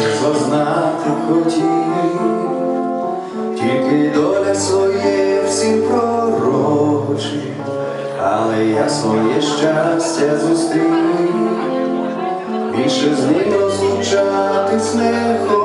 Все знати хотів, тільки доля своє всім пророчить, але я своє щастя зустрів, більше з ним розлучатись не хочу.